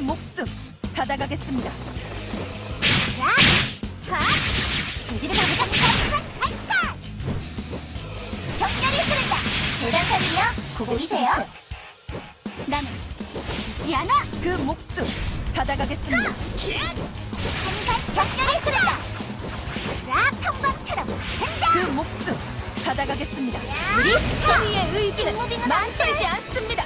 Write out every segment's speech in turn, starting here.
목숨 받아가겠습니다. 자, 하, 제대로 가보자. 격렬히 흐른다. 재단살이며 보이세요? 나는 지지 않아. 그 목숨 받아가겠습니다. 한발 격렬히 흐른다. 자, 성광처럼 한다. 그 목숨 받아가겠습니다. 우리 저희의 의지는 망설이지 않습니다.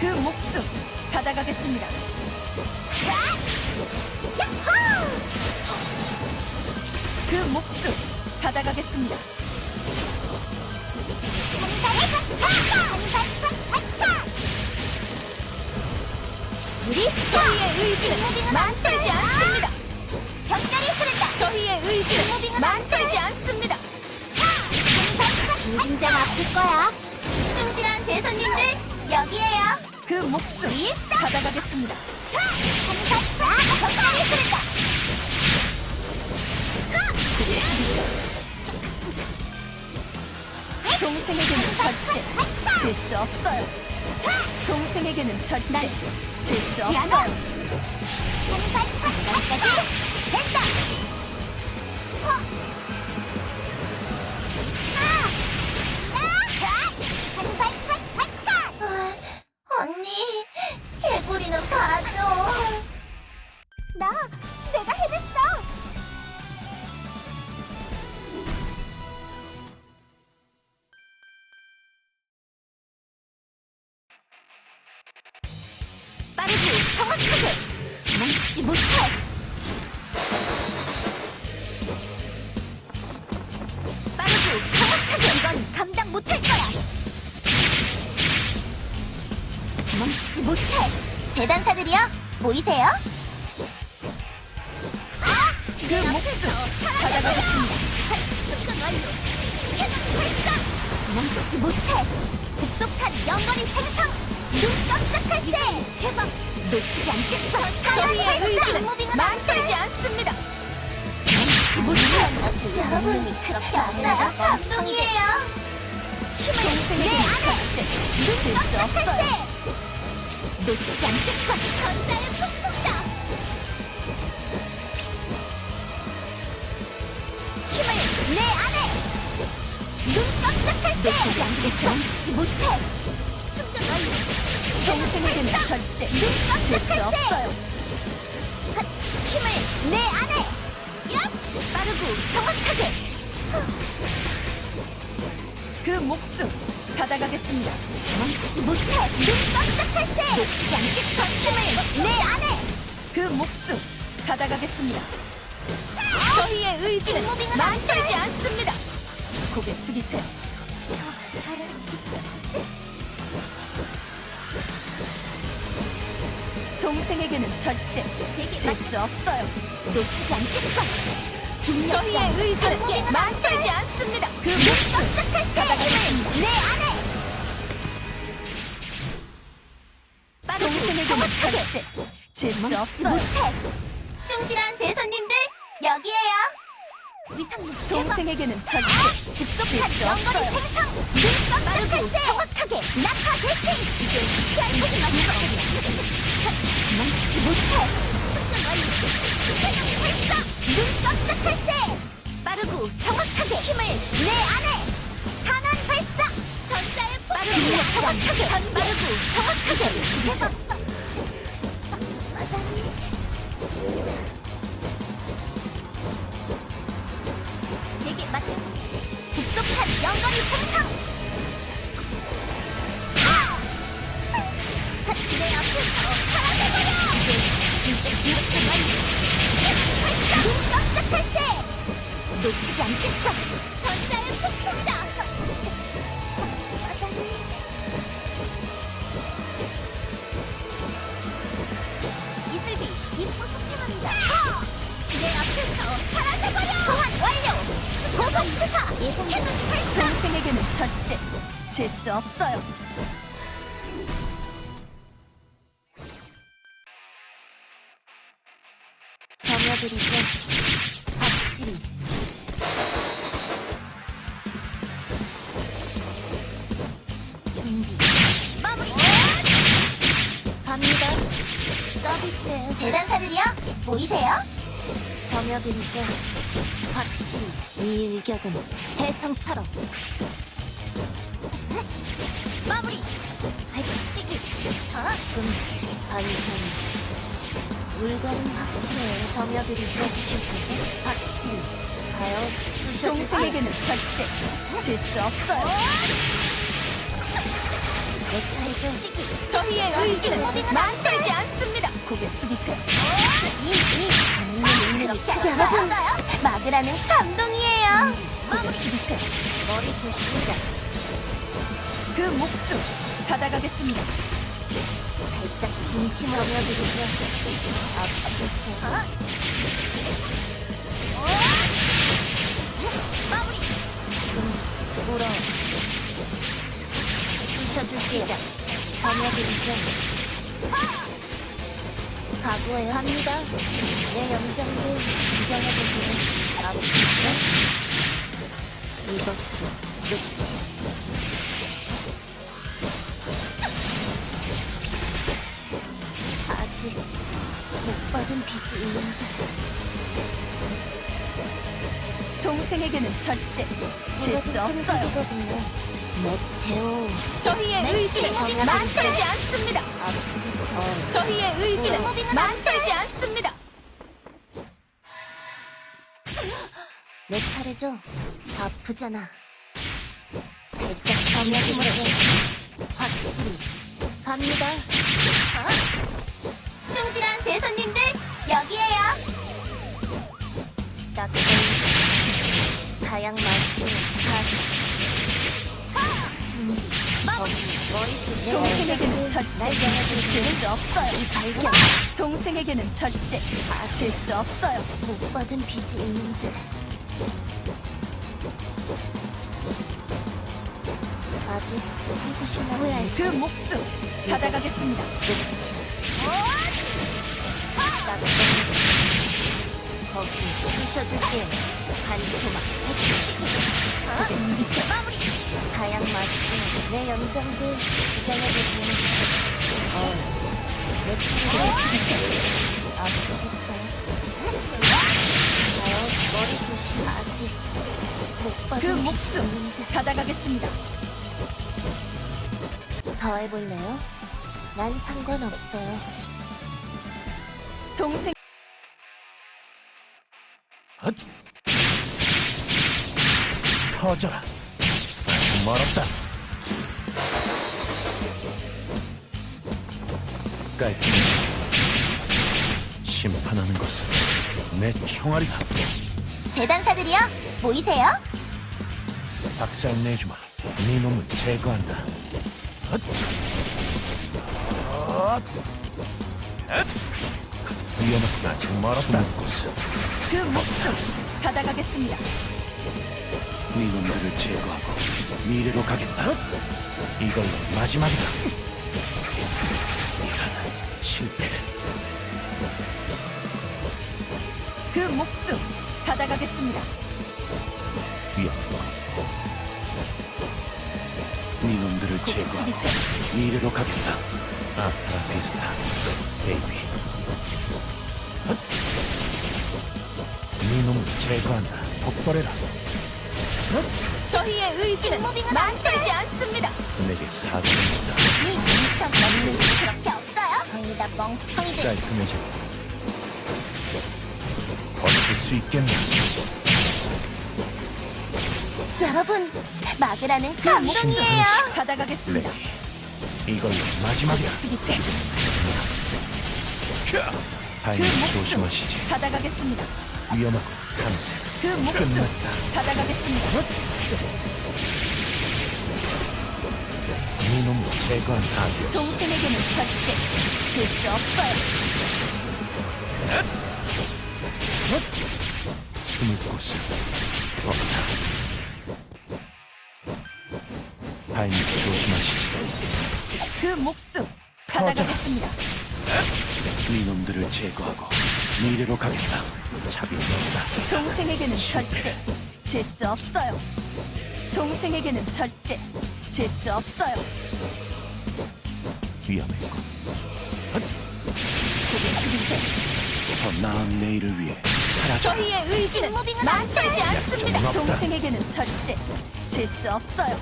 그 목숨 받아가겠습니다. 그 목숨 받아가겠습니다. 의 의지는 망설이지 않습니다. 격렬히 흐른다. 저희의 의지는 망설이지 않습니다. 긴장 없을 거야. 충실한 대선님들 여기에요. 그 목숨 받아가겠습니다. 격렬히 흐른다. 동생에게는 절대 질 수 없어요. 동생에게는 절대 질 수. 없어요. 빠르고 정확하게 멈추지 못해. 빠르고 정확하게 이건 감당 못할 거야. 멈추지 못해. 재단사들이요, 보이세요? 그 목숨 받아가겠습니다. 충전 완료. 캐논 발사. 멈추지 못해. 급속한 연거리 생성. 눈 깜짝할 새. 대박. 놓치지 않겠어. 저희의 의지는 망설이지 않습니다. 여러분이 그렇게 없어요? 감동이에요. 동생에게는 절대 질수 없어요. 놓치지 않겠어. 전자의 폭풍다. 힘을 내 안에. 눈 깜짝할 때. 놓치지 않겠어. 멈추지 못해. 충전 완료. 동생에게는 절대 질수 없어요. 힘을 내 안에. 얍! 빠르고 정확하게. 그 목숨 받아가겠습니다. 멈추지 못해. 눈 깜짝할 새. 놓치지 않겠어. 힘을 내 안에. 그 목숨 받아가겠습니다. 저희의 의지는 무빙은 망설이지 않습니다. 고개 숙이세요. 동생에게는 절대 질 수 없어요. 놓치지 않겠어. 저희의 의지는 망설이지 않습니다. 그 목숨 받아가겠습니다. 내 안에. 동생에게는. 절대 질 수 없어요. 못해. 충실한 대선님들 여기에요. 위상님 동생에게는 절대 급속한 질수 연거리 없어요. 생성. 눈 깜짝할 새. 정확하게 낙하 대신. 이게 피 할 멈추지 못해. 충전 완료. 캐논 발사. 눈 깜짝할 새. 빠르고 정확하게 힘을 내 안에. 탄환 발사. 전자의 빠르고 정확하게. 빠르고 정확하게. 방심하다니. 제게 맞는 급속한 연거리 생성. 않겠어. 전자의. 방심하다니. 이슬기, 입고 속죄합니다. 내 앞에서 사라져버려! 소환 완료! 고속 주사! 캐논 발사! 동생에게는 절대 질 수 없어요. 준비. 마무리. 갑니다. 서비스예요. 재단사들이요? 보이세요? 점여드리죠. 확실히 이 일격은 해성처럼. 마무리. 배치기. 어? 지금 반성이. 물건은 확실해요. 점여드리죠. 주실 거죠? 확실히. 가요. 쑤셔주세요. 동생에게는 절대 질 수 없어요. 저희의 의지는 망설이지 않습니다. 고개 숙이세요. 이렇게 여러분 막으라는 감동이에요. 고개 숙이세요. 머리 조심자. 그 목숨 받아가겠습니다. 살짝 진심으로 점여드리죠. 앞부터. 마무리. 지금 물어. 쑤셔줄 시작. 점여드리죠. 각오해 합니다. 내 영장도 구경해보세요. 아시겠죠? 이것으로 끝이. 아직 못 받은 빚이 있는데 동생에게는 절대 질수 없어요. 거든요 메테오 저희의 의지는 정답은 망설이지 않습니다. 저희의 의지는 무빙은 망설이지 않습니다. 내 차례죠? 아프잖아 살짝 점여심으로 확실히 갑니다 충실한 제 손님들 여기에요. 따뜻한 사양 마시고 가서 동생에게는 절대 질수 없어요. 발견. 동생에게는 절대 질수 없어요. 못 받은 빚이 있는데. 아직 살고 싶나? 후회할 그 목숨. 받아가겠습니다. 끝이 따뜻한 거기 쑤셔줄게 반토막 해치기 고개 숙이세요. 마무리 사양 마시고 내 연장들 구경해보세요 어내 차례 숙이세요. 아프겠다 가요 머리 조심 아직 못 받은 그 목숨 받아가겠습니다. 더 해볼래요? 난 상관없어요 동생 터져라. 멀었다. 깔끔해. 심판하는 것은 내 총알이다. 재단사들이요? 보이세요? 박살 내주마. 네 놈을 제거한다. 헛! 헛! 헛! 위험하다. 아직 멀었다. 곳은 그 목숨 받아가겠습니다. 네 놈들을 제거하고 미래로 가겠다. 이걸로 마지막이다. 이런 실패를 그 목숨 받아가겠습니다. 위험하고 네 놈들을 고개 제거하고. 미래로 가겠다. 아스트라 피스타 베이비. 헛! 네 놈을 제거한다. 복벌해라. 저희의 의지는 무빙은 망설이지 않습니다. 내게 했다. 이 인성 없는 게 그렇게 없어요? 아니다 멍청이들. 깔끔해져. 버틸 수 있겠나? 여러분 막으라는 그 감동이에요. 받아가겠습니다. 레디. 이걸로 마지막이야. 하이 그 목숨 조심하시지. 받아가겠습니다. 위험하고 탐색. 그 목숨 끝났다. 받아가겠습니다. 네 놈을 제거한다. 아디오스. 동생에게는 절대 질 수 없어요. 숨을 곳은 없다. 하이 조심하시지. 그 목숨 받아가겠습니다. 네 놈들을 제거하고 미래로 가겠다. 자비는 없다. 동생에게는 절대 질 수 없어요. 동생에게는 절대 질 수 없어요. 위험했고 고개 숙이세요. 더 나은 내일을 위해 사라져. 저희의 의지는 안 않습니다. 없다. 동생에게는 절대 질 수 없어요.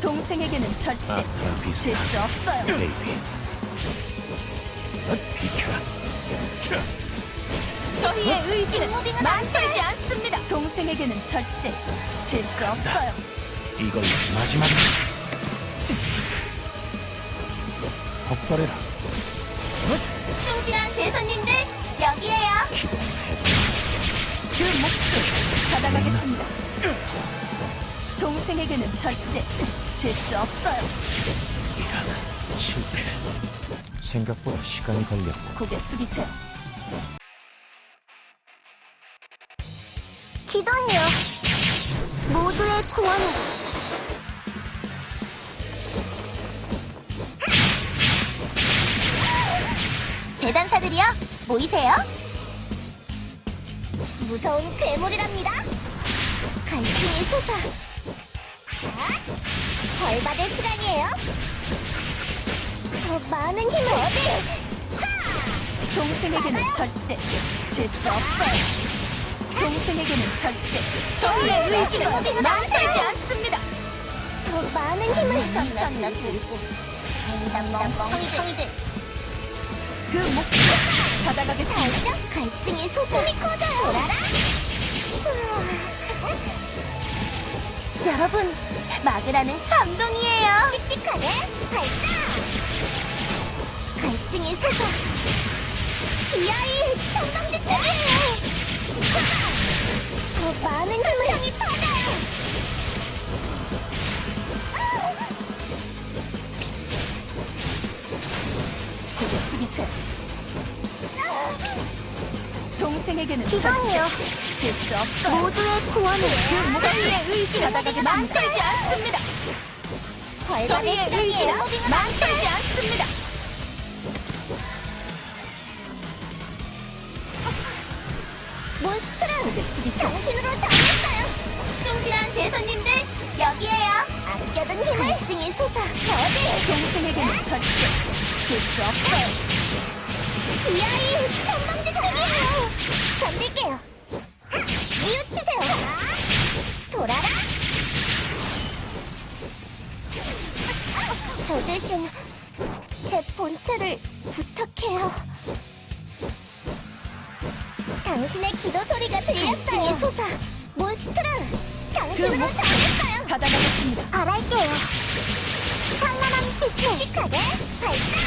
동생에게는 절대 아스트라 질 비스타 수 없어요. 베이비. 비켜라. 자, 저희의 의지는 무빙은 망설이지 않습니다. 동생에게는 절대 질 수 없어요. 이걸 마지막. 폭발해라. 충실한 대선님들 여기에요. 그 목숨 받아가겠습니다. 동생에게는 절대 질 수 없어요. 실패. 생각보다 시간이 걸렸고 고개 숙이세요. 기도해요. 모두의 구원을. 재단사들이요, 모이세요. 무서운 괴물이랍니다. 갈증이 솟아. 자, 벌 받을 시간이에요. 더 많은 힘을 얻을. 동생에게는 절대 질 수 없어요. 동생에게는 절대 저희의 의지는 망설이지 않습니다. 더 많은 힘을 감사합니다. 들고 다니다 멍청이들 그 목숨 받아가겠습니다. 살짝 갈증이 소송이 커져요. 돌아라. 여러분 막으라는 감동이에요. 씩씩하게 발사! 갈증이 솟아. 이 아이 청동지축이에요 더 많은 힘을. 동생에게는. 절대 질수 없어요. 모두의 구원을 저희의 받아가겠습니다. 망설이지 않습니다. 벌받을 저희의 시간이에요 의지는 망설이지 않습니다. 당신으로 정했어요. 충실한 제선님들 여기에요. 아껴둔 힘을 갈증이 솟아 어디? 동생에게는 절대 질 수 없어요. 이 아이 건방지 쪽이에요. 견딜게요. 하! 뉘우치세요. 하! 돌아라. 저 대신 제 본체를 부탁해요. 당신의 기도 소리가 들렸어요. 솟아 몬스터는 그 당신으로 목숨 정했어요. 받아가겠습니다. 바랄게요. 찬란한 빛을 씩하게 발사!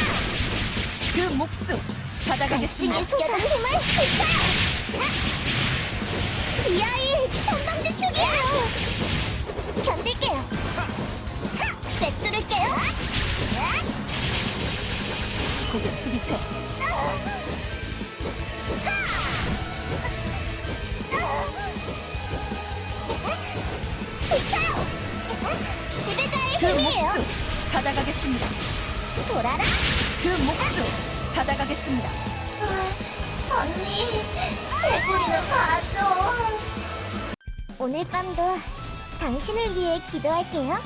그 목숨 받아가겠습니다. 솟아 힘을 비켜요! 이 아이 전방지 쪽이에요! 견딜게요! 하! 꿰뚫을게요! 고개 숙이세요. 비 받아가겠습니다. 돌아라! 그 목숨 받아가겠습니다. 언니, 개구리는 봐줘. 오늘 밤도 당신을 위해 기도할게요.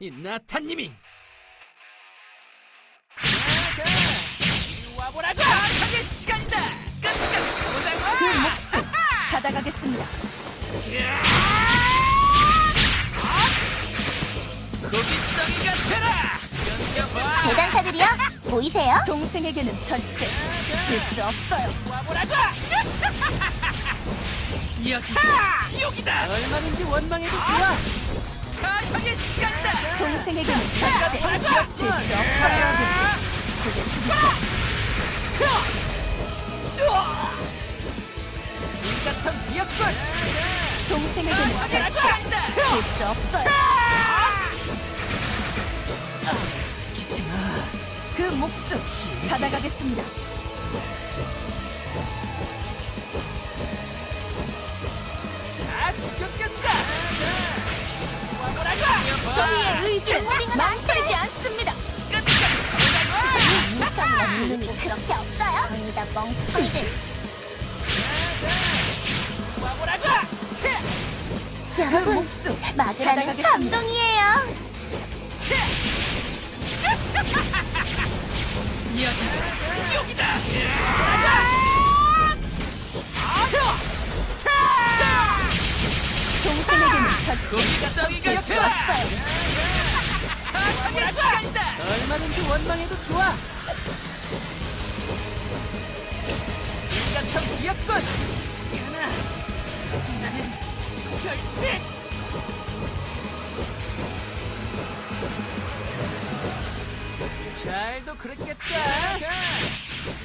이 나타님이 되라 견뎌봐 재단사들이요, 보이세요? 동생에게는 절대 질 수 없어요. 와보라고 여기 지옥이다 얼마든지 원망해도 좋아 자형의 시간이다 동생에게는 절대 질 수 없어요. 고개 숙이세요. 강력한 위협권! 동생에게는 절대 질수 없어요! 기지마 그 목숨 받아가겠습니다. 아, 지겹겠다! 저희의 의지 망설이지 않습니다. 끝까지! 이딴 건 눈이 그렇게 없어요? 거기다 멍청이들! 여러분, 목숨 막으라는. 감동이에요. 지옥이다! 고기가 떡이가 질수 되라! 없어요. 시간이다! 얼마든지 원망해도 좋아! 인간형 기업권! 지은아! 잘도 그랬겠다!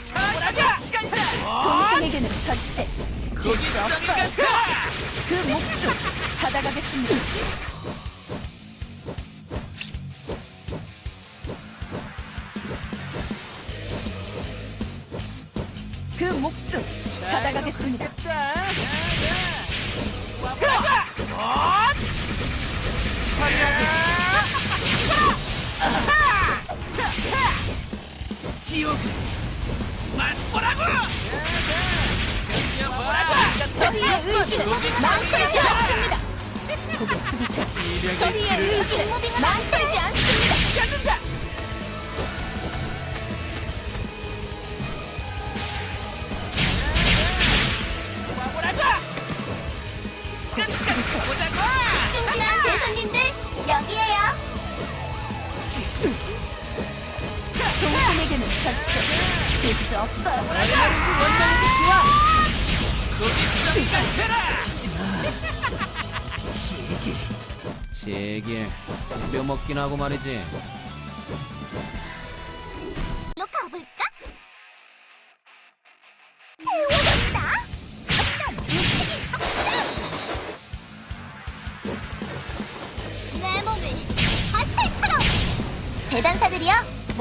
사탕의 시간이다! 동생에게는 절대 수. 떡이가 되라! 그 목숨 받아가겠습니다. 그 목숨 받아가겠습니다. 저희의 의지는 망설이지 않습니다. 고개 숙이세요. 저희의 의지는 망설이지 않습니다. 끝까지 보자고! 충실한 대선님들, 여기에요. 동생에게는 절대 질수 없어요. 얼마든지 원망해도 좋아! 고기 떡이가 되라! 제길 제길 뼈 먹긴 하고 말이지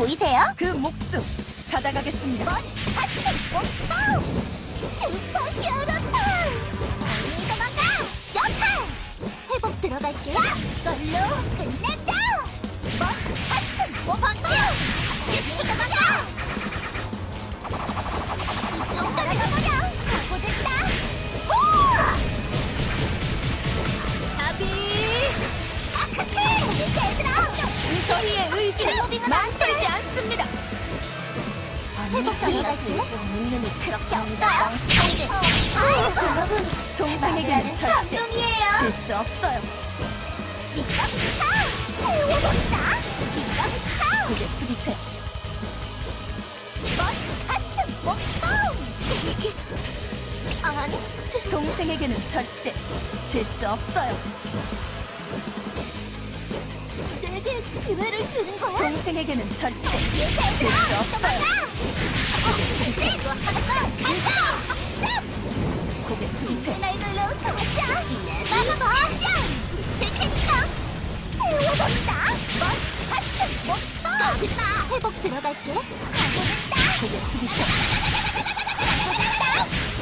보이세요? 그 목숨 받아가겠습니다. 머리 화살 뽕뽕. 슈퍼 히어로탄. 얼른 도망가. 쇼탄. 회복 들어갈게. 걸로 끝낸 망설이지 않습니다. 회복 들어갈게. 운명이 그렇게 없어요. 아이고. 여러분. 동생에게는 절대 감동이에요. 질 수 없어요. 네가 붙여! 태워본다! 네가 붙여! 고개 숙이세요. 멋! 가슴! 몸통! 이게... 아니... 동생에게는 절대 질 수 없어요. 기회를 주는 거야? 동생에게는 절대! 질 수 없어요. 가자! 학습! 고개 숙이세요. 날 놀러 가자! 내가 봐! 부술 테니까! 태워본다! 멋! 가슴! 몸통! 거짓마! 회복 들어갈게! 가보겠다! 고개 숙이세요.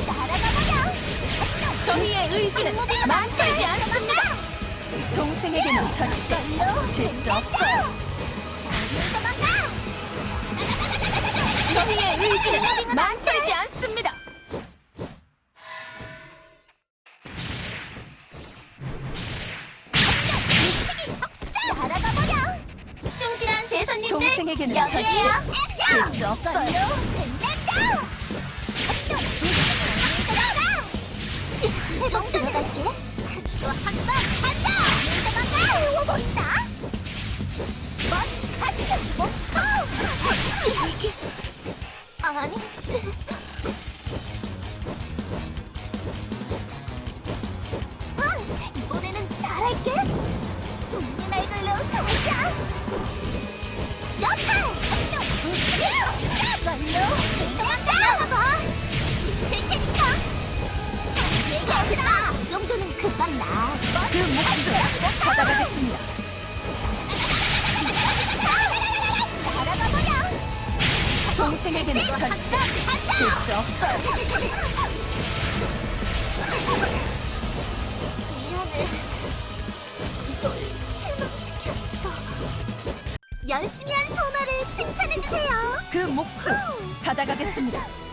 날아가버려! 저희의 의지는 망설이지 않습니다. 동생에게는 절대 질수 없어요. 저희의 의지는 망설이지 않습니다. 충실한 대선님들 동생에게는. 절대! 질수 없어요. 회복 들어갈게. 또 한번 간다. 아니. 열심히 한 소마를 칭찬해주세요. 그 몫을 받아가겠습니다.